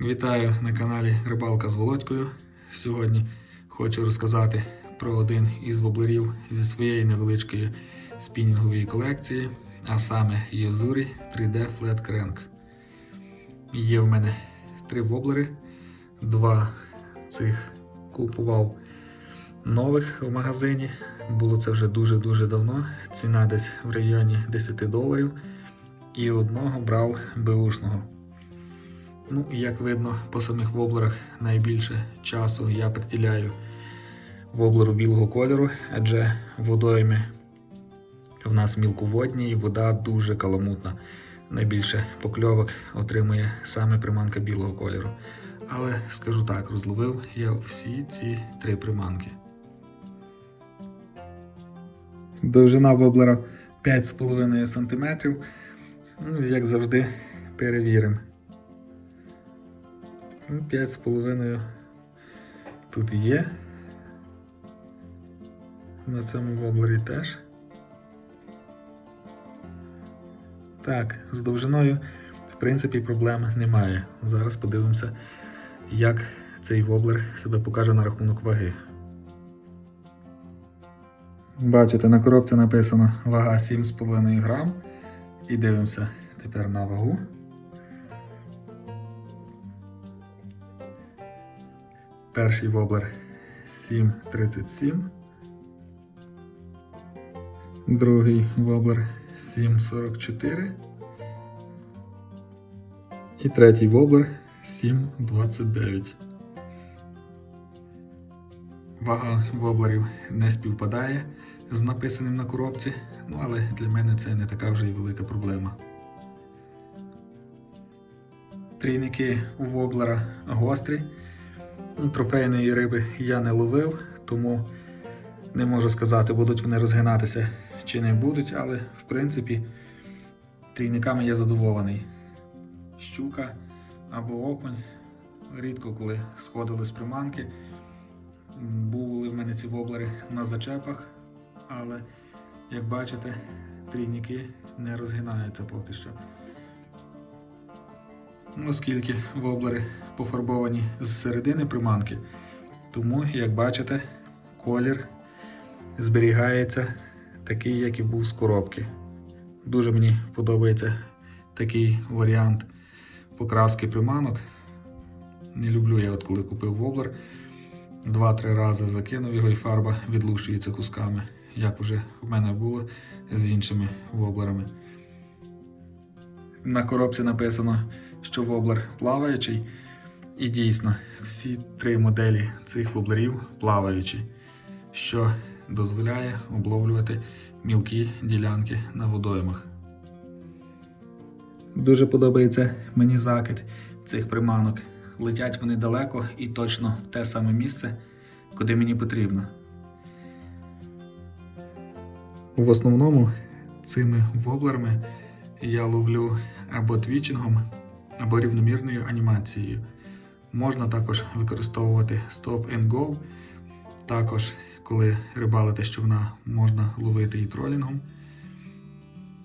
Вітаю на каналі Рибалка з Володькою. Сьогодні хочу розказати про один із воблерів зі своєї невеличкої спінінгової колекції, а саме Йозурі 3D Flat Crank. Є в мене три воблери, два цих купував нових в магазині. Було це вже дуже-дуже давно. Ціна десь в районі 10 доларів. І одного брав беушного. Ну, і як видно, по самих воблерах найбільше часу я приділяю воблеру білого кольору, адже водойми в нас мілководні і вода дуже каламутна. Найбільше покльовок отримує саме приманка білого кольору. Але скажу так, розловив я всі ці три приманки. Довжина воблера 5,5 см. Ну, як завжди, перевіримо. Ну, 5,5 тут є. На цьому воблері теж. Так, з довжиною, в принципі, проблем немає. Зараз подивимося, як цей воблер себе покаже на рахунок ваги. Бачите, на коробці написано вага 7,5 грам. І дивимося тепер на вагу. Перший воблер 7,37. Другий воблер 7,44. І третій воблер 7,29. Вага воблерів не співпадає з написаним на коробці, ну але для мене це не така вже й велика проблема. Трійники у воблера гострі. Трофейної риби я не ловив, тому не можу сказати, будуть вони розгинатися чи не будуть, але в принципі трійниками я задоволений. Щука або окунь. Рідко коли сходили з приманки. Були в мене ці воблери на зачепах, але як бачите, трійники не розгинаються поки що. Оскільки воблери пофарбовані з середини приманки, тому, як бачите, колір зберігається такий, як і був з коробки. Дуже мені подобається такий варіант покраски приманок. Не люблю я, от коли купив воблер, два-три рази закинув його і фарба відлущується кусками, як вже в мене було з іншими воблерами. На коробці написано, що воблер плаваючий. І дійсно, всі три моделі цих воблерів плаваючі, що дозволяє обловлювати мілкі ділянки на водоймах. Дуже подобається мені закид цих приманок. Летять вони далеко і точно в те саме місце, куди мені потрібно. В основному цими воблерами я ловлю або твічингом, або рівномірною анімацією. Можна також використовувати Stop and Go. Також, коли рибалити з човна, можна ловити і тролінгом.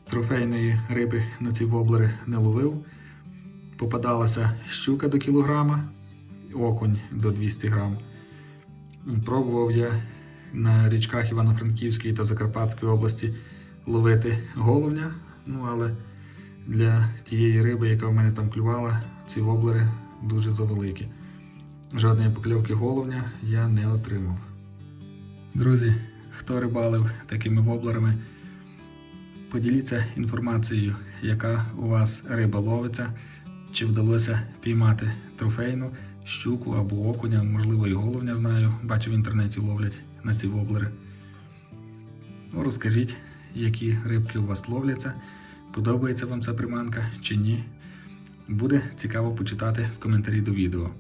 Трофейної риби на ці воблери не ловив. Попадалася щука до кілограма, окунь до 200 грам. Пробував я на річках Івано-Франківської та Закарпатської області ловити головня. Ну, але для тієї риби, яка в мене там клювала, ці воблери дуже завеликі. Жодної покльовки головня я не отримав. Друзі, хто рибалив такими воблерами, поділіться інформацією, яка у вас риба ловиться, чи вдалося піймати трофейну, щуку або окуня, можливо, і головня знаю, бачу в інтернеті ловлять на ці воблери. Ну, розкажіть, які рибки у вас ловляться, подобається вам ця приманка чи ні. Буде цікаво почитати в коментарі до відео.